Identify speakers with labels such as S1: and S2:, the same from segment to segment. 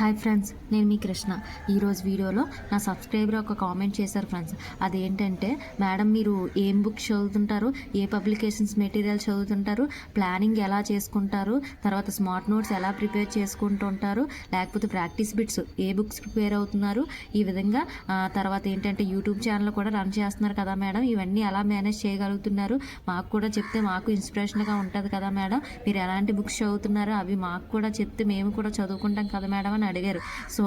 S1: Hi friends నేను మీ కృష్ణ. ఈరోజు వీడియోలో నా సబ్స్క్రైబర్ ఒక కామెంట్ చేశారు ఫ్రెండ్స్. అదేంటంటే మేడం మీరు ఏం బుక్స్ చదువుతుంటారు? ఏ పబ్లికేషన్స్ మెటీరియల్ చదువుతుంటారు? ప్లానింగ్ ఎలా చేసుకుంటారు? తర్వాత స్మార్ట్ నోట్స్ ఎలా ప్రిపేర్ చేసుకుంటుంటారు? లేకపోతే ప్రాక్టీస్ బిట్స్ ఏ బుక్స్ ప్రిపేర్ అవుతున్నారు? ఈ విధంగా తర్వాత ఏంటంటే యూట్యూబ్ ఛానల్ కూడా రన్ చేస్తున్నారు కదా మేడం. ఇవన్నీ ఎలా మేనేజ్ చేయగలుగుతున్నారు? మాకు కూడా చెప్తే మాకు ఇన్స్పిరేషన్గా ఉంటుంది కదా మేడం. మీరు ఎలాంటి బుక్స్ చదువుతున్నారు అవి మాకు కూడా చెప్తే మేము కూడా చదువుకుంటాం కదా మేడం అని అడిగారు. సో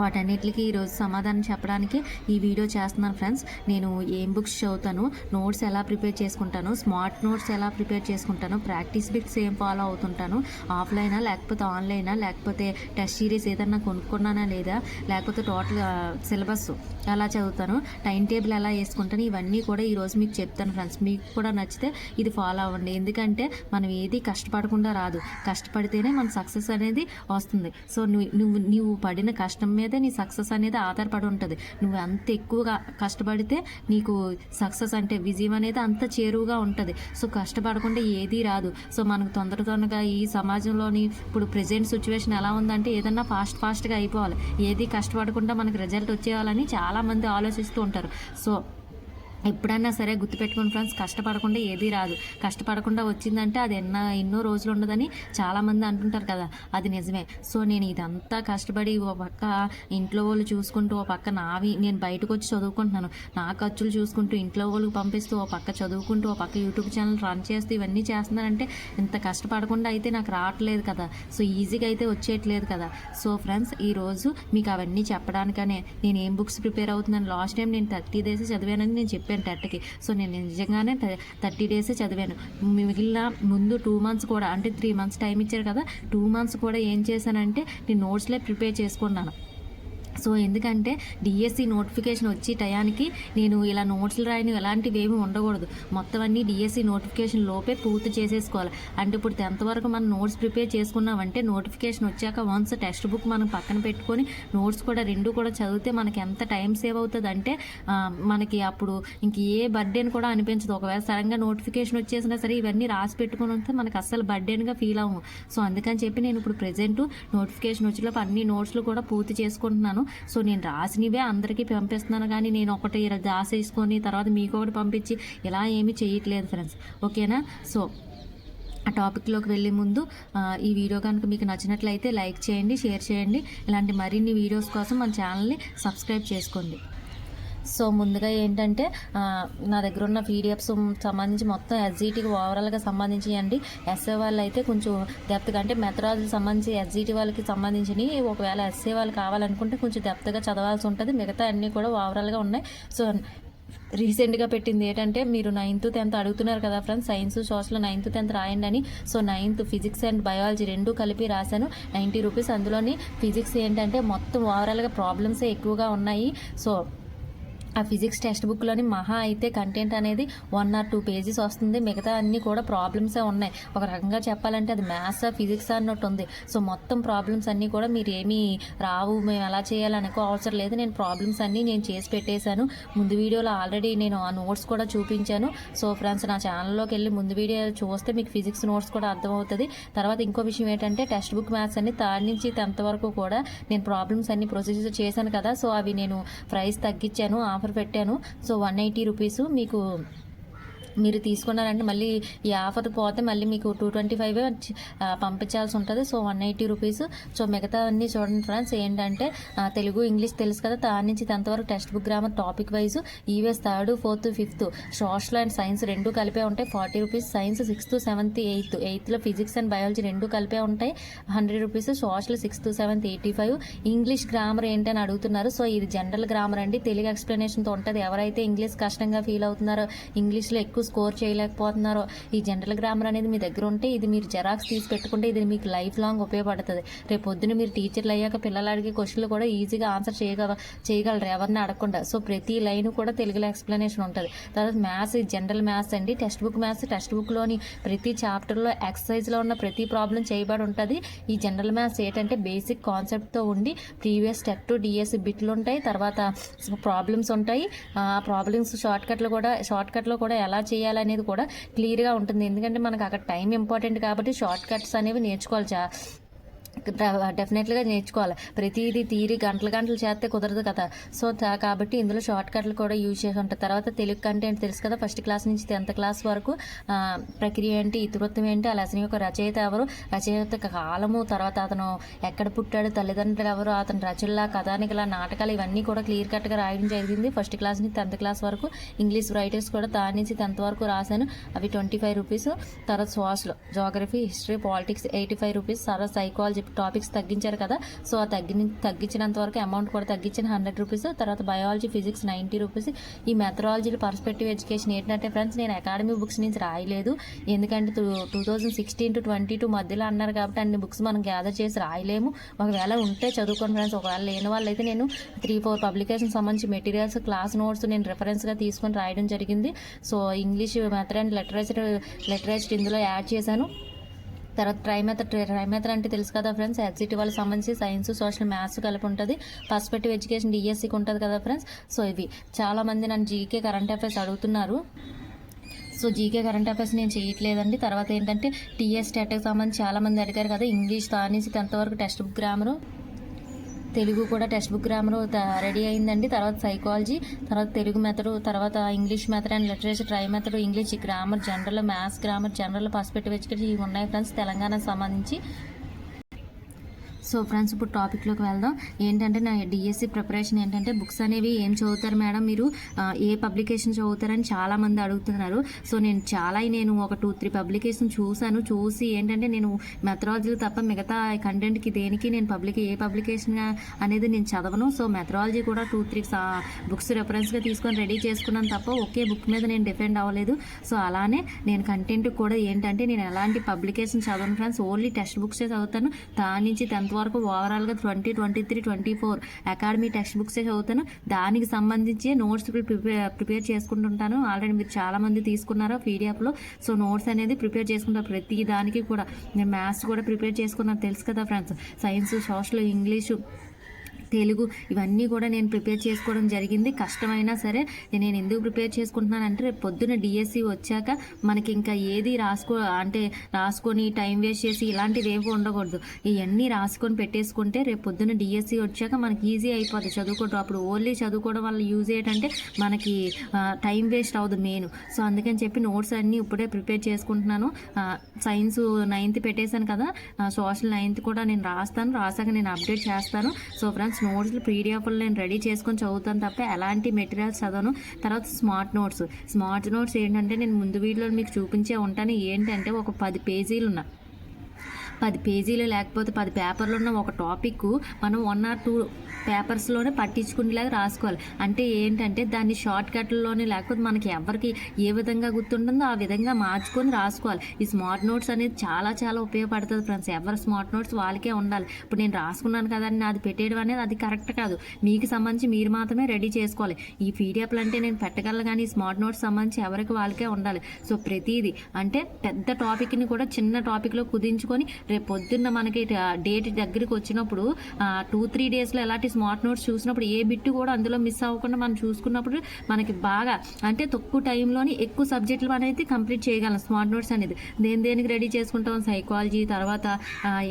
S1: వాటన్నిటికీ ఈరోజు సమాధానం చెప్పడానికి ఈ వీడియో చేస్తున్నాను ఫ్రెండ్స్. నేను ఏం బుక్స్ చదువుతాను నోట్స్ ఎలా ప్రిపేర్ చేసుకుంటాను స్మార్ట్ నోట్స్ ఎలా ప్రిపేర్ చేసుకుంటాను ప్రాక్టీస్ బిట్స్ ఏం ఫాలో అవుతుంటాను ఆఫ్లైనా లేకపోతే ఆన్లైనా లేకపోతే టెస్ట్ సిరీస్ ఏదన్నా కొనుక్కున్నానా లేదా లేకపోతే టోటల్ సిలబస్ ఎలా చదువుతాను టైం టేబుల్ ఎలా వేసుకుంటాను ఇవన్నీ కూడా ఈరోజు మీకు చెప్తాను ఫ్రెండ్స్. మీకు కూడా నచ్చితే ఇది ఫాలో అవ్వండి. ఎందుకంటే మనం ఏది కష్టపడకుండా రాదు. కష్టపడితేనే మన సక్సెస్ అనేది వస్తుంది. సో నువ్వు నువ్వు నువ్వు పడిన కష్టం మీద నీ సక్సెస్ అనేది ఆధారపడి ఉంటుంది. నువ్వు అంత ఎక్కువగా కష్టపడితే నీకు సక్సెస్ అంటే విజయం అనేది అంత చేరువుగా ఉంటుంది. సో కష్టపడకుండా ఏదీ రాదు. సో మనకు తొందర తొందరగా ఈ సమాజంలోని ఇప్పుడు ప్రజెంట్ సిచ్యువేషన్ ఎలా ఉందంటే ఏదన్నా ఫాస్ట్ ఫాస్ట్గా అయిపోవాలి. ఏది కష్టపడకుండా మనకు రిజల్ట్ వచ్చేయాలని చాలామంది ఆలోచిస్తూ ఉంటారు. సో ఎప్పుడైనా సరే గుర్తుపెట్టుకోండి ఫ్రెండ్స్ కష్టపడకుండా ఏది రాదు. కష్టపడకుండా వచ్చిందంటే అది ఎన్న ఎన్నో రోజులు ఉండదని చాలామంది అంటుంటారు కదా అది నిజమే. సో నేను ఇదంతా కష్టపడి ఓ పక్క ఇంట్లో వాళ్ళు చూసుకుంటూ ఓ పక్క నావి నేను బయటకు వచ్చి చదువుకుంటున్నాను. నా ఖర్చులు చూసుకుంటూ ఇంట్లో వాళ్ళకి పంపిస్తూ ఓ పక్క చదువుకుంటూ ఓ పక్క యూట్యూబ్ ఛానల్ రన్ చేస్తూ ఇవన్నీ చేస్తున్నానంటే ఇంత కష్టపడకుండా అయితే నాకు రావట్లేదు కదా. సో ఈజీగా అయితే వచ్చేయట్లేదు కదా. సో ఫ్రెండ్స్ ఈరోజు మీకు అవన్నీ చెప్పడానికనే నేను ఏం బుక్స్ ప్రిపేర్ అవుతున్నాను లాస్ట్ టైం నేను థర్టీ డేస్ చదివానని నేను చెప్పాను. టెట్కి సో నేను నిజంగానే థర్టీ డేస్ చదివాను. మిగిలిన ముందు టూ మంత్స్ కూడా అంటే త్రీ మంత్స్ టైం ఇచ్చారు కదా టూ మంత్స్ కూడా ఏం చేశానంటే నేను నోట్స్లే ప్రిపేర్ చేసుకున్నాను. సో ఎందుకంటే డిఎస్సి నోటిఫికేషన్ వచ్చి టయానికి నేను ఇలా నోట్స్లు రాయని ఎలాంటివి ఏమి ఉండకూడదు. మొత్తం అన్నీ డిఎస్సి నోటిఫికేషన్ లోపే పూర్తి చేసేసుకోవాలి. అంటే ఇప్పుడు టెన్త్ వరకు మనం నోట్స్ ప్రిపేర్ చేసుకున్నామంటే నోటిఫికేషన్ వచ్చాక వన్స్ టెక్స్ట్ బుక్ మనం పక్కన పెట్టుకొని నోట్స్ కూడా రెండు కూడా చదివితే మనకి ఎంత టైం సేవ్ అవుతుంది అంటే మనకి అప్పుడు ఇంక ఏ బర్త్డేని కూడా అనిపించదు. ఒకవేళ సడన్గా నోటిఫికేషన్ వచ్చేసినా సరే ఇవన్నీ రాసి పెట్టుకుని ఉంటే మనకు అస్సలు బర్త్డేగా ఫీల్ అవ్వము. సో అందుకని చెప్పి నేను ఇప్పుడు ప్రజెంట్ నోటిఫికేషన్ వచ్చేలోపు అన్ని నోట్స్లు కూడా పూర్తి చేసుకుంటున్నాను. సో నేను రాసినవే అందరికీ పంపిస్తున్నాను కానీ నేను ఒకటి రాసేసుకొని తర్వాత మీకు ఒకటి పంపించి ఇలా ఏమీ చేయట్లేదు ఫ్రెండ్స్. ఓకేనా? సో ఆ టాపిక్లోకి వెళ్ళే ముందు ఈ వీడియో కనుక మీకు నచ్చినట్లయితే లైక్ చేయండి షేర్ చేయండి. ఇలాంటి మరిన్ని వీడియోస్ కోసం మన ఛానల్ని సబ్స్క్రైబ్ చేసుకోండి. సో ముందుగా ఏంటంటే నా దగ్గర ఉన్న పీడిఎఫ్స్ సంబంధించి మొత్తం ఎస్జీటీకి ఓవరాల్గా సంబంధించి అండి. ఎస్ఏ వాళ్ళు అయితే కొంచెం డెప్త్గా అంటే మెథడాలజీకి సంబంధించి ఎస్జీటీ వాళ్ళకి సంబంధించి ఒకవేళ ఎస్ఏ వాళ్ళు కావాలనుకుంటే కొంచెం డెప్త్గా చదవాల్సి ఉంటుంది. మిగతా అన్నీ కూడా ఓవరాల్గా ఉన్నాయి. సో రీసెంట్గా పెట్టింది ఏంటంటే మీరు నైన్త్ టెన్త్ అడుగుతున్నారు కదా friends science social ninth tenth రాయండి అని. So ninth physics and biology రెండు కలిపి రాశాను. నైంటీ రూపీస్ అందులోని ఫిజిక్స్ ఏంటంటే మొత్తం ఓవరాల్గా ప్రాబ్లమ్సే ఎక్కువగా ఉన్నాయి. సో ఆ ఫిజిక్స్ టెక్స్ట్ బుక్లోని మహా అయితే కంటెంట్ అనేది వన్ ఆర్ టూ పేజెస్ వస్తుంది. మిగతా అన్నీ కూడా ప్రాబ్లమ్సే ఉన్నాయి. ఒక రకంగా చెప్పాలంటే అది మ్యాథ్స్ ఫిజిక్స్ అన్నట్టు ఉంది. సో మొత్తం ప్రాబ్లమ్స్ అన్నీ కూడా మీరు ఏమీ రావు మేము ఎలా చేయాలనుకో అవసరం లేదు. నేను ప్రాబ్లమ్స్ అన్నీ నేను చేసి పెట్టేశాను. ముందు వీడియోలో ఆల్రెడీ నేను ఆ నోట్స్ కూడా చూపించాను. సో ఫ్రెండ్స్ నా ఛానల్లోకి వెళ్ళి ముందు వీడియో చూస్తే మీకు ఫిజిక్స్ నోట్స్ కూడా అర్థమవుతుంది. తర్వాత ఇంకో విషయం ఏంటంటే టెక్స్ట్ బుక్ మ్యాథ్స్ అన్ని థర్డ్ నుంచి టెన్త్ వరకు కూడా నేను ప్రాబ్లమ్స్ అన్ని ప్రొసీజర్ చేశాను కదా. సో అవి నేను ప్రైస్ తగ్గించాను. ఆఫర్ పెట్టాను. సో వన్ ఎయిటీ రూపీస్ మీకు మీరు తీసుకున్నారంటే మళ్ళీ ఈ ఆఫర్ పోతే మళ్ళీ మీకు టూ ట్వంటీ ఫైవ్ పంపించాల్సి ఉంటుంది. So one eighty rupees. So మిగతా అన్ని చూడండి ఫ్రెండ్స్ ఏంటంటే తెలుగు ఇంగ్లీష్ తెలుసు కదా దాని నుంచి టెన్త్ వరకు text book grammar topic wise EVS third fourth fifth. Social and science రెండు కలిపే ఉంటాయి. Forty rupees science sixth seventh eighth. ఎయిత్లో physics and biology రెండు కలిపే ఉంటాయి. Hundred rupees. Social sixth seventh eighty five. English grammar ఏంటని అడుగుతున్నారు. So ఇది general grammar అండి. తెలుగు ఎక్స్ప్లెనేషన్తో ఉంటుంది. ఎవరైతే ఇంగ్లీష్ కష్టంగా ఫీల్ అవుతున్నారో ఇంగ్లీష్లో ఎక్కువ స్కోర్ చేయలేకపోతున్నారో? ఈ జనరల్ గ్రామర్ అనేది మీ దగ్గర ఉంటే ఇది మీరు జెరాక్స్ తీసి పెట్టుకుంటే ఇది మీకు లైఫ్ లాంగ్ ఉపయోగపడుతుంది. రేపు పొద్దున మీరు టీచర్లు అయ్యాక పిల్లలు అడిగే క్వశ్చన్లు కూడా ఈజీగా ఆన్సర్ చేయగల చేయగలరు ఎవరిని అడగకుండా. సో ప్రతి లైన్ కూడా తెలుగులో ఎక్స్ప్లెనేషన్ ఉంటుంది. తర్వాత మ్యాథ్స్ జనరల్ మ్యాథ్స్ అండి. టెక్స్ట్ బుక్ మ్యాథ్స్ టెక్స్ట్ బుక్లోని ప్రతి చాప్టర్లో ఎక్సర్సైజ్లో ఉన్న ప్రతి ప్రాబ్లం చేయబడి ఉంటుంది. ఈ జనరల్ మ్యాథ్స్ ఏంటంటే బేసిక్ కాన్సెప్ట్తో ఉండి ప్రీవియస్ టెక్ టు డిఎస్ బిట్లు ఉంటాయి. తర్వాత ప్రాబ్లమ్స్ ఉంటాయి. ఆ ప్రాబ్లమ్స్ షార్ట్ కట్లో కూడా షార్ట్ కట్లో కూడా ఎలా చేయాలనేది కూడా క్లియర్గా ఉంటుంది. ఎందుకంటే మనకు అక్కడ టైం ఇంపార్టెంట్ కాబట్టి షార్ట్ కట్స్ అనేవి నేర్చుకోవాలి చా డెఫినెట్గా నేర్చుకోవాలి. ప్రతిదీ తీరి గంటలు గంటలు చేస్తే కుదరదు కదా. సో కాబట్టి ఇందులో షార్ట్ కట్లు కూడా యూజ్ చేసి ఉంటారు. తర్వాత తెలుగు కంటెంట్ తెలుసు కదా. ఫస్ట్ క్లాస్ నుంచి టెన్త్ క్లాస్ వరకు ప్రక్రియ ఏంటి ఇతివృత్తం ఏంటి ఆ లెసన్ యొక్క రచయిత ఎవరు? రచయిత కాలము తర్వాత అతను ఎక్కడ పుట్టాడు తల్లిదండ్రులు ఎవరు అతని రచనల కథానికల నాటకాలు ఇవన్నీ కూడా క్లియర్ కట్గా రాయడం జరిగింది. ఫస్ట్ క్లాస్ నుంచి టెన్త్ క్లాస్ వరకు ఇంగ్లీష్ రైటర్స్ కూడా దాని నుంచి టెన్త్ వరకు రాశాను. అవి ట్వంటీ ఫైవ్ రూపీస్. తర్వాత social geography history politics eighty five rupees. తర్వాత సైకాలజీ టాపిక్స్ తగ్గించారు కదా. సో ఆ తగ్గి తగ్గించినంత వరకు అమౌంట్ కూడా తగ్గించిన హండ్రెడ్ రూపీస్ తర్వాత బయాలజీ ఫిజిక్స్ నైంటీ రూపీస్ ఈ మెథడాలజీలో పర్స్పెక్టివ్ ఎడ్యుకేషన్ ఏంటంటే ఫ్రెండ్స్ నేను అకాడమీ బుక్స్ నుంచి రాయలేదు. ఎందుకంటే two two thousand sixteen to twenty two మధ్యలో అన్నారు కాబట్టి అన్ని బుక్స్ మనం గ్యాదర్ చేసి రాయలేము. ఒకవేళ ఉంటే చదువుకోండి ఫ్రెండ్స్ ఒకవేళ లేని వాళ్ళు అయితే నేను త్రీ ఫోర్ పబ్లికేషన్ సంబంధించి మెటీరియల్స్ క్లాస్ నోట్స్ నేను రెఫరెన్స్గా తీసుకొని రాయడం జరిగింది. So English method and literature literature ఇందులో యాడ్ చేశాను. తర్వాత ట్రై మెథడ్ ట్రై అంటే తెలుసు కదా ఫ్రెండ్స్ ఎగ్జిట్ వాళ్ళకి సంబంధించి సైన్స్ సోషల్ మ్యాథ్స్ కలిపి ఉంటుంది. పర్స్పెక్టివ్ ఎడ్యుకేషన్ డిఎస్సికి ఉంటుంది కదా ఫ్రెండ్స్ సో ఇవి చాలామంది నన్ను జీకే కరెంట్ అఫైర్స్ అడుగుతున్నారు. సో జీకే కరెంట్ అఫైర్స్ నేను చేయట్లేదండి. తర్వాత ఏంటంటే టీఎస్ టెట్కి సంబంధించి చాలామంది అడిగారు కదా ఇంగ్లీష్ దానిసి ఎంతవరకు వరకు టెక్స్ట్ బుక్ గ్రామరు తెలుగు కూడా టెక్స్ట్ బుక్ గ్రామర్ రెడీ అయిందండి. తర్వాత సైకాలజీ తర్వాత తెలుగు మెథడ్ తర్వాత English method and literature try method English grammar general maths grammar general perspective education ఇవి ఉన్నాయి ఫ్రెండ్స్. తెలంగాణకు సంబంధించి సో ఫ్రెండ్స్ ఇప్పుడు టాపిక్లోకి వెళ్దాం. ఏంటంటే నా డిఎస్సి ప్రిపరేషన్ ఏంటంటే బుక్స్ అనేవి ఏం చదువుతారు మేడం మీరు? ఏ పబ్లికేషన్ చదువుతారని చాలామంది అడుగుతున్నారు. సో నేను చాలా నేను ఒక టూ త్రీ పబ్లికేషన్ చూశాను. చూసి ఏంటంటే నేను మెథడాలజీ తప్ప మిగతా కంటెంట్కి దేనికి నేను పబ్లిక్ ఏ పబ్లికేషన్ అనేది నేను చదవను. సో మెథడాలజీ కూడా టూ త్రీ బుక్స్ రెఫరెన్స్గా తీసుకొని రెడీ చేసుకున్నాను తప్ప ఒకే బుక్ మీద నేను డిపెండ్ అవ్వలేదు. సో అలానే నేను కంటెంట్ కూడా ఏంటంటే నేను ఎలాంటి పబ్లికేషన్ చదవను ఫ్రెండ్స్ ఓన్లీ టెక్స్ట్ బుక్సే చదువుతాను. దాని నుంచి టెన్త్ వరకు ఓవరాల్గా twenty twenty three twenty four academy text బుక్సే చదువుతాను. దానికి సంబంధించి నోట్స్ ప్రిపేర్ ప్రిపేర్ చేసుకుంటుంటాను. ఆల్రెడీ మీరు చాలామంది తీసుకున్నారు పీడిఎఫ్లో సో నోట్స్ అనేది ప్రిపేర్ చేసుకుంటారు ప్రతి దానికి కూడా. నేను మ్యాథ్స్ కూడా ప్రిపేర్ చేసుకున్నాను. తెలుసు కదా friends. Science social English Telugu ఇవన్నీ కూడా నేను ప్రిపేర్ చేసుకోవడం జరిగింది. కష్టమైనా సరే నేను ఎందుకు ప్రిపేర్ చేసుకుంటున్నానంటే రేపు పొద్దున డిఎస్సి వచ్చాక మనకి ఇంకా ఏది రాసుకో అంటే రాసుకొని టైం వేస్ట్ చేసి ఇలాంటివి ఏమి ఉండకూడదు. ఇవన్నీ రాసుకొని పెట్టేసుకుంటే రేపు పొద్దున డిఎస్సి వచ్చాక మనకి ఈజీ అయిపోతుంది చదువుకోవడం. అప్పుడు ఓన్లీ చదువుకోవడం వల్ల యూజ్ ఏంటంటే మనకి టైం వేస్ట్ అవ్వదు మెయిన్. సో అందుకని చెప్పి నోట్స్ అన్నీ ఇప్పుడే ప్రిపేర్ చేసుకుంటున్నాను. సైన్స్ నైన్త్ పెట్టేశాను కదా సోషల్ నైన్త్ కూడా నేను రాస్తాను. రాసాక నేను అప్డేట్ చేస్తాను. సో ఫ్రెండ్స్ నోట్స్ పీడిఎఫ్లు నేను రెడీ చేసుకొని చదువుతాను తప్ప ఎలాంటి మెటీరియల్స్ చదవను. తర్వాత స్మార్ట్ నోట్స్. స్మార్ట్ నోట్స్ ఏంటంటే నేను ముందు వీడియోలో మీకు చూపించే ఉంటాను. ఏంటంటే ఒక పది పేజీలు ఉన్నాయి పది పేజీలు లేకపోతే పది పేపర్లు ఉన్న ఒక టాపిక్ మనం వన్ ఆర్ టూ పేపర్స్లోనే పట్టించుకునేలాగా రాసుకోవాలి. అంటే ఏంటంటే దాన్ని షార్ట్ కట్లలోనే లేకపోతే మనకి ఎవరికి ఏ విధంగా గుర్తుంటుందో ఆ విధంగా మార్చుకొని రాసుకోవాలి. ఈ స్మార్ట్ నోట్స్ అనేది చాలా చాలా ఉపయోగపడుతుంది ఫ్రెండ్స్ ఎవరి స్మార్ట్ నోట్స్ వాళ్ళకే ఉండాలి. ఇప్పుడు నేను రాసుకున్నాను కదా అని అది పెట్టేయడం అనేది అది కరెక్ట్ కాదు. మీకు సంబంధించి మీరు మాత్రమే రెడీ చేసుకోవాలి. ఈ పీడిఎఫ్లు అంటే నేను పెట్టగలను కానీ ఈ స్మార్ట్ నోట్స్ సంబంధించి ఎవరికి వాళ్ళకే ఉండాలి. సో ప్రతిదీ అంటే పెద్ద టాపిక్ని కూడా చిన్న టాపిక్లో కుదించుకొని రేపు పొద్దున్న మనకి డేట్ దగ్గరికి వచ్చినప్పుడు టూ త్రీ డేస్లో ఎలాంటి స్మార్ట్ నోట్స్ చూసినప్పుడు ఏ బిట్టు కూడా అందులో మిస్ అవ్వకుండా మనం చూసుకున్నప్పుడు మనకి బాగా అంటే తక్కువ టైంలోని ఎక్కువ సబ్జెక్టులు అనేది కంప్లీట్ చేయగలం స్మార్ట్ నోట్స్ అనేది. దేని దేనికి రెడీ చేసుకుంటాం? సైకాలజీ తర్వాత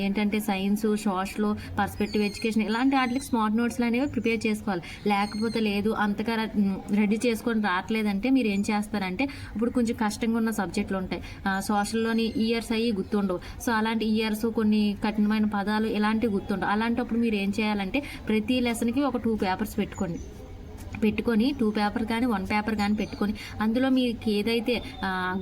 S1: ఏంటంటే సైన్స్ సోషల్ పర్స్పెక్టివ్ ఎడ్యుకేషన్ ఇలాంటి వాటికి స్మార్ట్ నోట్స్లు అనేవి ప్రిపేర్ చేసుకోవాలి. లేకపోతే లేదు అంతగా రెడీ చేసుకొని రావట్లేదంటే మీరు ఏం చేస్తారంటే ఇప్పుడు కొంచెం కష్టంగా ఉన్న సబ్జెక్టులు ఉంటాయి. సోషల్లోని ఇయర్స్ అయ్యి గుర్తుండవు. సో అలాంటి ఇయర్స్ కొన్ని కఠినమైన పదాలు ఇలాంటివి గుర్తుండవు. అలాంటప్పుడు మీరు ఏం చేయాలంటే ప్రతి లెసన్కి ఒక టూ పేపర్స్ పెట్టుకోండి. పెట్టుకొని టూ పేపర్ కానీ వన్ పేపర్ కానీ పెట్టుకొని అందులో మీకు ఏదైతే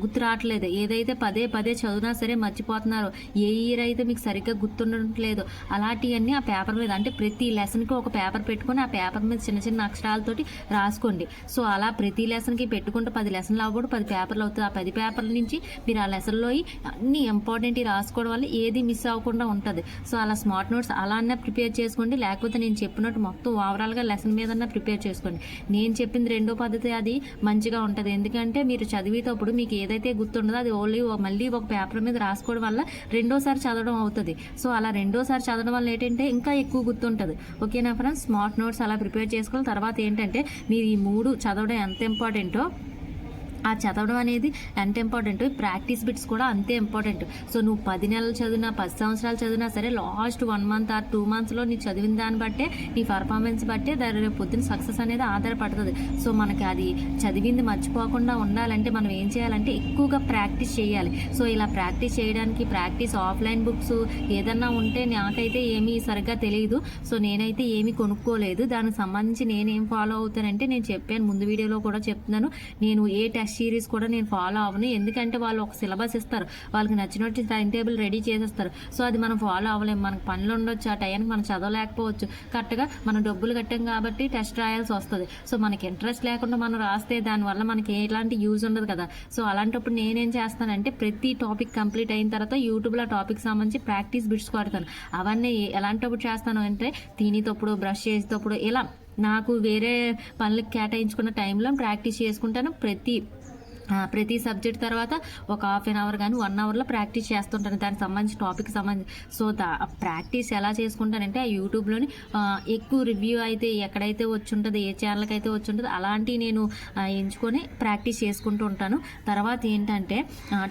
S1: గుర్తు రావట్లేదు ఏదైతే పదే పదే చదివినా సరే మర్చిపోతున్నారో ఏ ఇయర్ అయితే మీకు సరిగ్గా గుర్తుండట్లేదు అలాంటివన్నీ ఆ పేపర్ మీద అంటే ప్రతి లెసన్కి ఒక పేపర్ పెట్టుకొని ఆ పేపర్ మీద చిన్న చిన్న అక్షరాలతోటి రాసుకోండి. సో అలా ప్రతి లెసన్కి పెట్టుకుంటే పది లెసన్లు అవ్వకూడదు పది పేపర్లు అవుతుంది ఆ పది పేపర్ల నుంచి మీరు ఆ లెసన్లో అన్ని ఇంపార్టెంట్ రాసుకోవడం వల్ల ఏది మిస్ అవ్వకుండా ఉంటుంది. సో అలా స్మార్ట్ నోట్స్ అలా అన్న ప్రిపేర్ చేసుకోండి. లేకపోతే నేను చెప్పినట్టు మొత్తం ఓవరాల్గా లెసన్ మీద ప్రిపేర్ చేసుకోండి. నేను చెప్పింది రెండో పద్ధతి అది మంచిగా ఉంటుంది. ఎందుకంటే మీరు చదివేటప్పుడు మీకు ఏదైతే గుర్తుండదో అది ఓన్లీ మళ్ళీ ఒక పేపర్ మీద రాసుకోవడం వల్ల రెండోసారి చదవడం అవుతుంది. సో అలా రెండోసారి చదవడం వల్ల ఏంటంటే ఇంకా ఎక్కువ గుర్తుంటుంది. ఓకేనా ఫ్రెండ్స్? స్మార్ట్ నోట్స్ అలా ప్రిపేర్ చేసుకోవాలి. తర్వాత ఏంటంటే మీరు ఈ మూడు చదవడం ఎంత ఇంపార్టెంటో ఆ చదవడం అనేది ఎంత ఇంపార్టెంట్ ప్రాక్టీస్ బిట్స్ కూడా అంతే ఇంపార్టెంట్ సో నువ్వు పది నెలలు చదివినా పది సంవత్సరాలు చదివినా సరే last one month or two మంత్స్లో నీ చదివిన దాన్ని బట్టే నీ పర్ఫార్మెన్స్ బట్టే దాని రేపు పొద్దున సక్సెస్ అనేది ఆధారపడుతుంది. సో మనకి అది చదివింది మర్చిపోకుండా ఉండాలంటే మనం ఏం చేయాలంటే ఎక్కువగా ప్రాక్టీస్ చేయాలి. సో ఇలా ప్రాక్టీస్ చేయడానికి ప్రాక్టీస్ ఆఫ్లైన్ బుక్స్ ఏదన్నా ఉంటే నాకైతే ఏమీ సరిగ్గా తెలియదు. సో నేనైతే ఏమీ కొనుక్కోలేదు. దానికి సంబంధించి నేనేం ఫాలో అవుతానంటే నేను చెప్పాను ముందు వీడియోలో కూడా చెప్తున్నాను. నేను ఏ టెస్ట్ సిరీస్ కూడా నేను ఫాలో అవ్వను. ఎందుకంటే వాళ్ళు ఒక సిలబస్ ఇస్తారు. వాళ్ళకి నచ్చినట్టు టైం టేబుల్ రెడీ చేసేస్తారు. సో అది మనం ఫాలో అవ్వలేము మనకు పనులు ఉండొచ్చు. ఆ టైంకి మనం చదవలేకపోవచ్చు. కరెక్ట్గా మనం డబ్బులు కట్టాం కాబట్టి టెస్ట్ రాయాల్సి వస్తుంది. సో మనకి ఇంట్రెస్ట్ లేకుండా మనం రాస్తే దానివల్ల మనకి ఎలాంటి యూజ్ ఉండదు కదా. సో అలాంటప్పుడు నేనేం చేస్తానంటే ప్రతి టాపిక్ కంప్లీట్ అయిన తర్వాత యూట్యూబ్లో టాపిక్ సంబంధించి ప్రాక్టీస్ బిట్స్ కొడతాను. అవన్నీ ఎలాంటప్పుడు చేస్తాను అంటే తినేటప్పుడు బ్రష్ చేసేటప్పుడు ఇలా నాకు వేరే పనులకు కేటాయించుకున్న టైంలో ప్రాక్టీస్ చేసుకుంటాను. ప్రతి ప్రతి సబ్జెక్ట్ తర్వాత ఒక హాఫ్ అన్ అవర్ కానీ వన్ అవర్లో ప్రాక్టీస్ చేస్తుంటాను దానికి సంబంధించి టాపిక్ సంబంధించి. సో దా ప్రాక్టీస్ ఎలా చేసుకుంటానంటే ఆ యూట్యూబ్లోని ఎక్కువ రివ్యూ అయితే ఎక్కడైతే వచ్చుంటుందో ఏ ఛానల్కి అయితే వచ్చుంటుందో అలాంటివి నేను ఎంచుకొని ప్రాక్టీస్ చేసుకుంటూ ఉంటాను. తర్వాత ఏంటంటే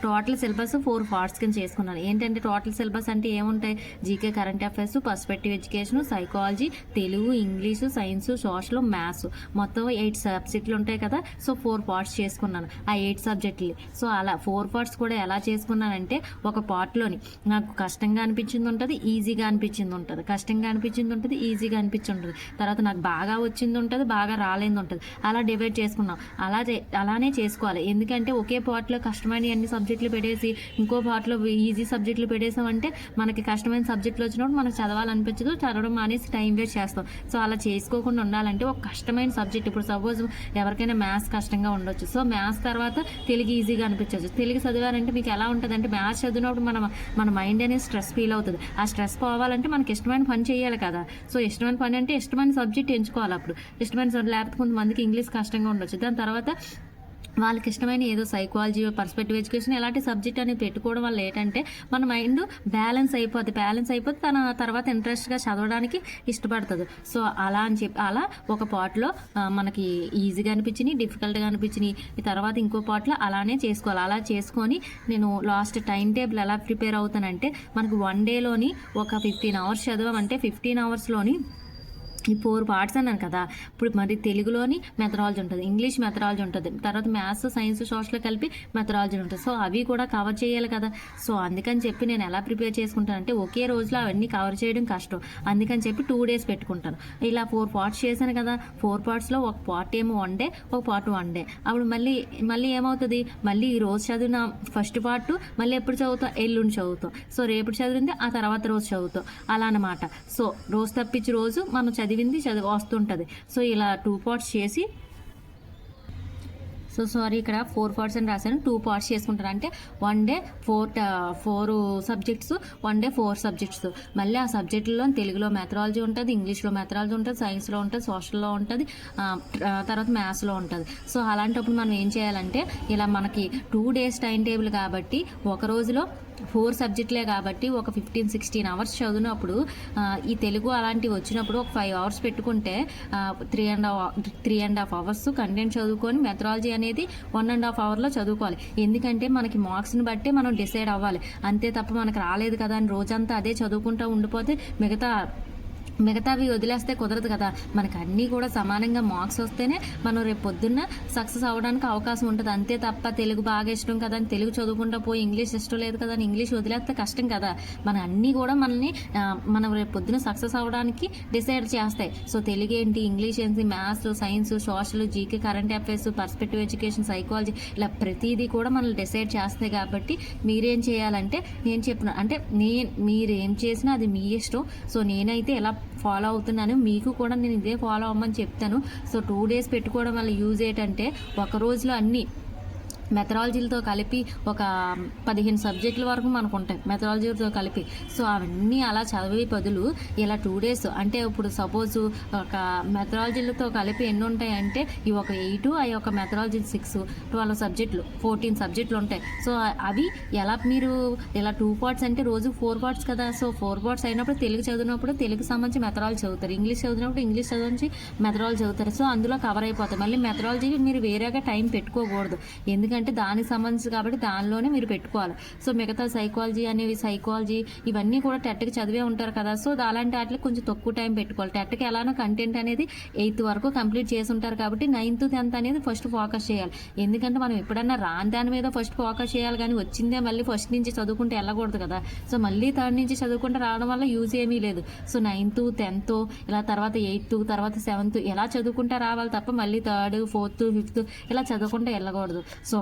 S1: టోటల్ సిలబస్ ఫోర్ పార్ట్స్ కింద చేసుకున్నాను. ఏంటంటే టోటల్ సిలబస్ అంటే ఏముంటాయి? GK current affairs perspective education psychology Telugu English science social maths మొత్తం ఎయిట్ సబ్జెక్టులు ఉంటాయి కదా? సో ఫోర్ పార్ట్స్ చేసుకున్నాను. ఆ ఎయిట్ సబ్జెక్టులు సో అలా ఫోర్ పార్ట్స్ కూడా ఎలా చేసుకున్నానంటే ఒక పార్ట్లోని నాకు కష్టంగా అనిపించింది ఉంటుంది ఈజీగా అనిపించింది ఉంటుంది. కష్టంగా అనిపించింది ఉంటుంది ఈజీగా అనిపించి ఉంటుంది తర్వాత నాకు బాగా వచ్చింది ఉంటుంది బాగా రాలేంది ఉంటుంది. అలా డివైడ్ చేసుకున్నాం. అలా చే- అలానే చేసుకోవాలి. ఎందుకంటే ఒకే పార్ట్లో కష్టమైన అన్ని సబ్జెక్టులు పెట్టేసి ఇంకో పార్ట్లో ఈజీ సబ్జెక్టులు పెట్టేసామంటే మనకి కష్టమైన సబ్జెక్టులు వచ్చినప్పుడు మనకు చదవాలనిపించదు చదవడం మానేసి టైం వేస్ట్ చేస్తాం. సో అలా చేసుకోకుండా ఉండాలంటే ఒక కష్టమైన సబ్జెక్ట్ ఇప్పుడు సపోజ్ ఎవరికైనా మ్యాథ్స్ కష్టంగా ఉండొచ్చు. సో మ్యాథ్స్ తర్వాత తెలుగు ఈజీగా అనిపించవచ్చు తెలుగు చదివారంటే మీకు ఎలా ఉంటుంది అంటే మ్యాథ్స్ చదివినప్పుడు మన మన మైండ్ అనేది స్ట్రెస్ ఫీల్ అవుతుంది. ఆ స్ట్రెస్ పోవాలంటే మనకి ఇష్టమైన పని చేయాలి కదా. సో ఇష్టమైన పని అంటే ఇష్టమైన సబ్జెక్ట్ ఎంచుకోవాలి అప్పుడు. ఇష్టమైన లేకపోతే కొంతమందికి ఇంగ్లీష్ కష్టంగా ఉండొచ్చు. దాని తర్వాత వాళ్ళకి ఇష్టమైన ఏదో సైకాలజీ పర్స్పెక్టివ్ ఎడ్యుకేషన్ ఇలాంటి సబ్జెక్ట్ అనేది పెట్టుకోవడం వల్ల ఏంటంటే మన మైండ్ బ్యాలెన్స్ అయిపోద్ది. బ్యాలెన్స్ అయిపోతే తన తర్వాత ఇంట్రెస్ట్గా చదవడానికి ఇష్టపడుతుంది. సో అలా అని చెప్పి అలా ఒక పాటలో మనకి ఈజీగా అనిపించినాయి డిఫికల్ట్గా అనిపించినాయి. తర్వాత ఇంకో పాటలో అలానే చేసుకోవాలి. అలా చేసుకొని నేను లాస్ట్ టైం టేబుల్ ఎలా ప్రిపేర్ అవుతానంటే మనకు వన్ డేలోని ఒక ఫిఫ్టీన్ అవర్స్ చదవమంటే ఫిఫ్టీన్ అవర్స్లోని ఈ ఫోర్ పార్ట్స్ అన్నాను కదా ఇప్పుడు మరి తెలుగులోని మెథడాలజీ ఉంటుంది ఇంగ్లీష్ మెథడాలజీ ఉంటుంది తర్వాత మ్యాథ్స్ సైన్స్ సోషల్ కలిపి మెథడాలజీ ఉంటుంది. సో అవి కూడా కవర్ చేయాలి కదా. సో అందుకని చెప్పి నేను ఎలా ప్రిపేర్ చేసుకుంటానంటే ఒకే రోజులో అవన్నీ కవర్ చేయడం కష్టం. అందుకని చెప్పి టూ డేస్ పెట్టుకుంటాను. ఇలా ఫోర్ పార్ట్స్ చేశాను కదా ఫోర్ పార్ట్స్లో ఒక పార్ట్ ఏమో వన్ డే ఒక పార్ట్ వన్ డే. అప్పుడు మళ్ళీ మళ్ళీ ఏమవుతుంది? మళ్ళీ ఈ రోజు చదివిన ఫస్ట్ పార్ట్ మళ్ళీ ఎప్పుడు చదువుతాం? ఎల్లుండి చదువుతాం. సో రేపు చదివింది ఆ తర్వాత రోజు చదువుతాం. అలా అనమాట సో రోజు తప్పించి రోజు మనం చదివింది చదివి వస్తుంటుంది. సో ఇలా టూ పార్ట్స్ చేసి సో సారీ ఇక్కడ ఫోర్ పార్ట్స్ అని రాశాను. టూ పార్ట్స్ చేసుకుంటాను అంటే one day four four subjects one day four subjects మళ్ళీ ఆ సబ్జెక్టులో తెలుగులో మెథడాలజీ ఉంటుంది ఇంగ్లీష్లో మెథడాలజీ ఉంటుంది సైన్స్లో ఉంటుంది సోషల్లో ఉంటుంది తర్వాత మ్యాథ్స్లో ఉంటుంది. సో అలాంటప్పుడు మనం ఏం చేయాలంటే ఇలా మనకి టూ డేస్ టైం టేబుల్ కాబట్టి ఒక రోజులో ఫోర్ సబ్జెక్టులే కాబట్టి ఒక ఫిఫ్టీన్ సిక్స్టీన్ అవర్స్ చదివినప్పుడు ఈ తెలుగు అలాంటివి వచ్చినప్పుడు ఒక ఫైవ్ అవర్స్ పెట్టుకుంటే three and three and half hours content చదువుకొని మెథడాలజీ అనేది వన్ అండ్ హాఫ్ అవర్లో చదువుకోవాలి. ఎందుకంటే మనకి మార్క్స్ని బట్టే మనం డిసైడ్ అవ్వాలి. అంతే తప్ప మనకు రాలేదు కదా అని రోజంతా అదే చదువుకుంటూ ఉండిపోతే మిగతా మిగతావి వదిలేస్తే కుదరదు కదా. మనకు అన్నీ కూడా సమానంగా మార్క్స్ వస్తేనే మనం రేపు పొద్దున్న సక్సెస్ అవ్వడానికి అవకాశం ఉంటుంది. అంతే తప్ప తెలుగు బాగా ఇష్టం కదా అని తెలుగు చదువుకుంటా పోయి ఇంగ్లీష్ ఇష్టం లేదు కదా అని ఇంగ్లీష్ వదిలేస్తే కష్టం కదా. మన అన్నీ కూడా మనల్ని మనం రేపు పొద్దున సక్సెస్ అవ్వడానికి డిసైడ్ చేస్తాయి. సో తెలుగు ఏంటి ఇంగ్లీష్ ఏంటి maths science social GK current affairs perspective education psychology ఇలా ప్రతిదీ కూడా మనల్ని డిసైడ్ చేస్తాయి కాబట్టి మీరేం చేయాలంటే నేను చెప్పిన అంటే నేను మీరేం చేసినా అది మీ ఇష్టం. సో నేనైతే ఎలా ఫాలో అవుతున్నాను. మీకు కూడా నేను ఇదే ఫాలో అవ్వమని చెప్తాను. సో టూ డేస్ పెట్టుకోవడం వల్ల యూజ్ ఏంటంటే ఒక రోజులో అన్నీ మెథడాలజీలతో కలిపి ఒక పదిహేను సబ్జెక్టుల వరకు మనకు ఉంటాయి మెథడాలజీతో కలిపి. సో అవన్నీ అలా చదివే బదులు ఇలా టూ డేస్ అంటే ఇప్పుడు సపోజ్ ఒక మెథడాలజీలతో కలిపి ఎన్ని ఉంటాయి అంటే ఒక ఎయిట్ ఆ యొక్క మెథడాలజీ సిక్స్ ట్వెల్వ్ సబ్జెక్టులు ఫోర్టీన్ సబ్జెక్టులు ఉంటాయి. సో అవి ఎలా మీరు ఇలా టూ పార్ట్స్ అంటే రోజు ఫోర్ పార్ట్స్ కదా. సో ఫోర్ పార్ట్స్ అయినప్పుడు తెలుగు చదివినప్పుడు తెలుగు సంబంధించి మెథడాలజీ చదువుతారు. ఇంగ్లీష్ చదివినప్పుడు ఇంగ్లీష్ చదివించి మెథడాలజీ చదువుతారు. సో అందులో కవర్ అయిపోతాయి. మళ్ళీ మెథడాలజీ మీరు వేరేగా టైం పెట్టుకోకూడదు. ఎందుకంటే ఎందుకంటే దానికి సంబంధించి కాబట్టి దానిలోనే మీరు పెట్టుకోవాలి. సో మిగతా సైకాలజీ అనేవి సైకాలజీ ఇవన్నీ కూడా టెట్కి చదివే ఉంటారు కదా. సో అలాంటి వాటికి కొంచెం తక్కువ టైం పెట్టుకోవాలి. టెట్కి ఎలానో కంటెంట్ అనేది ఎయిత్ వరకు కంప్లీట్ చేసి ఉంటారు కాబట్టి నైన్త్ టెన్త్ అనేది ఫస్ట్ ఫోకస్ చేయాలి. ఎందుకంటే మనం ఎప్పుడన్నా రాని దాని మీద ఫస్ట్ ఫోకస్ చేయాలి కానీ వచ్చిందే మళ్ళీ ఫస్ట్ నుంచి చదువుకుంటే వెళ్ళకూడదు కదా. సో మళ్ళీ థర్డ్ నుంచి చదువుకుంటే రావడం వల్ల యూజ్ ఏమీ లేదు. సో నైన్త్ టెన్త్ ఇలా తర్వాత ఎయిత్ తర్వాత సెవెంత్ ఎలా చదువుకుంటే రావాలి తప్ప మళ్ళీ థర్డ్ ఫోర్త్ ఫిఫ్త్ ఇలా చదువుకుంటే వెళ్ళకూడదు. సో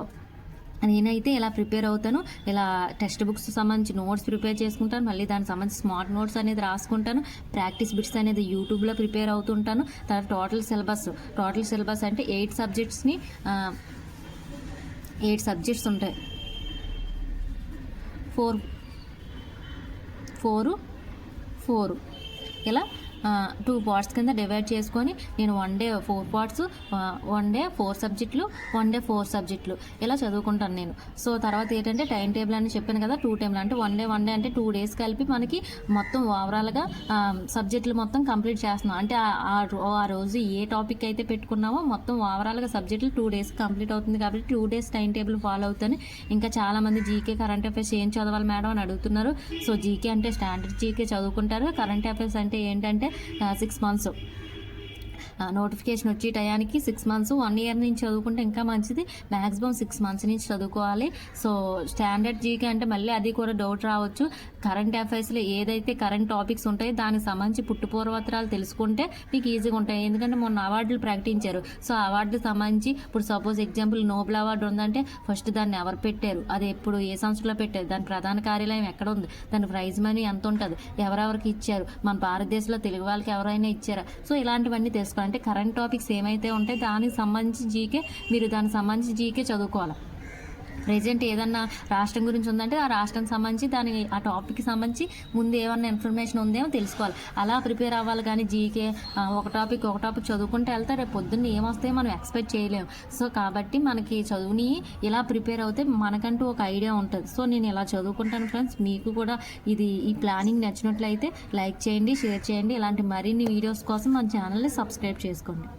S1: నేనైతే ఇలా ప్రిపేర్ అవుతాను ఇలా టెక్స్ట్ బుక్స్ సంబంధించి నోట్స్ ప్రిపేర్ చేసుకుంటాను మళ్ళీ దానికి సంబంధించి స్మార్ట్ నోట్స్ అనేది రాసుకుంటాను ప్రాక్టీస్ బిట్స్ అనేది యూట్యూబ్లో ప్రిపేర్ అవుతుంటాను తర్వాత టోటల్ సిలబస్ టోటల్ సిలబస్ అంటే ఎయిట్ సబ్జెక్ట్స్ని ఎయిట్ సబ్జెక్ట్స్ ఉంటాయి. Four four four. ఇలా టూ పార్ట్స్ కింద డివైడ్ చేసుకొని నేను one day four parts one day four సబ్జెక్టులు వన్ డే ఫోర్ సబ్జెక్టులు ఇలా చదువుకుంటాను నేను. సో తర్వాత ఏంటంటే టైం టేబుల్ అని చెప్పాను కదా టూ టైంలు అంటే వన్ డే వన్ డే అంటే టూ డేస్ కలిపి మనకి మొత్తం ఓవరాల్గా సబ్జెక్టులు మొత్తం కంప్లీట్ చేస్తున్నాం. అంటే ఆ- రో- ఆ రోజు ఏ టాపిక్ అయితే పెట్టుకున్నామో మొత్తం ఓవరాల్గా సబ్జెక్టులు టూ డేస్ కంప్లీట్ అవుతుంది కాబట్టి two days time table follow అవుతాను ఇంకా చాలామంది జీకే కరెంట్ అఫైర్స్ ఏం చదవాలి మేడం అని అడుగుతున్నారు. సో జీకే అంటే స్టాండర్డ్ జీకే చదువుకుంటారు. కరెంట్ అఫైర్స్ అంటే ఏంటంటే సిక్స్ మంత్స్ నోటిఫికేషన్ వచ్చే టయానికి సిక్స్ మంత్స్ వన్ ఇయర్ నుంచి చదువుకుంటే ఇంకా మంచిది. మ్యాక్సిమం సిక్స్ మంత్స్ నుంచి చదువుకోవాలి. సో స్టాండర్డ్ జీకే అంటే మళ్ళీ అది కూడా డౌట్ రావచ్చు. కరెంట్ అఫైర్స్లో ఏదైతే కరెంట్ టాపిక్స్ ఉంటాయో దానికి సంబంధించి పుట్టుపూర్వత్రాలు తెలుసుకుంటే మీకు ఈజీగా ఉంటాయి. ఎందుకంటే మొన్న అవార్డులు ప్రకటించారు. సో అవార్డులకు సంబంధించి ఇప్పుడు సపోజ్ ఎగ్జాంపుల్ నోబెల్ అవార్డు ఉందంటే ఫస్ట్ దాన్ని ఎవరు పెట్టారు? అది ఎప్పుడు ఏ సంస్థలో పెట్టారు? దాని ప్రధాన కార్యాలయం ఎక్కడ ఉంది? దాని ప్రైజ్ మనీ ఎంత ఉంటుంది? ఎవరెవరికి ఇచ్చారు? మన భారతదేశంలో తెలుగు వాళ్ళకి ఎవరైనా ఇచ్చారా? సో ఇలాంటివన్నీ తెలుసుకోవాలి. అంటే కరెంట్ టాపిక్స్ ఏమైతే ఉంటాయి దానికి సంబంధించి జీకే మీరు దానికి సంబంధించి జీకే చదువుకోవాలి? ప్రజెంట్ ఏదన్నా రాష్ట్రం గురించి ఉందంటే ఆ రాష్ట్రానికి సంబంధించి దాని ఆ టాపిక్కి సంబంధించి ముందు ఏమన్నా ఇన్ఫర్మేషన్ ఉందేమో తెలుసుకోవాలి. అలా ప్రిపేర్ అవ్వాలి కానీ జీకే ఒక టాపిక్ ఒక టాపిక్ చదువుకుంటే వెళ్తే రేపు పొద్దున్న ఏమొస్తాయో మనం ఎక్స్పెక్ట్ చేయలేము సో కాబట్టి మనకి చదువుని ఇలా ప్రిపేర్ అవుతే మనకంటూ ఒక ఐడియా ఉంటుంది. సో నేను ఇలా చదువుకుంటాను ఫ్రెండ్స్. మీకు కూడా ఇది ఈ ప్లానింగ్ నచ్చినట్లయితే లైక్ చేయండి షేర్ చేయండి. ఇలాంటి మరిన్ని వీడియోస్ కోసం మన ఛానల్ని సబ్స్క్రైబ్ చేసుకోండి.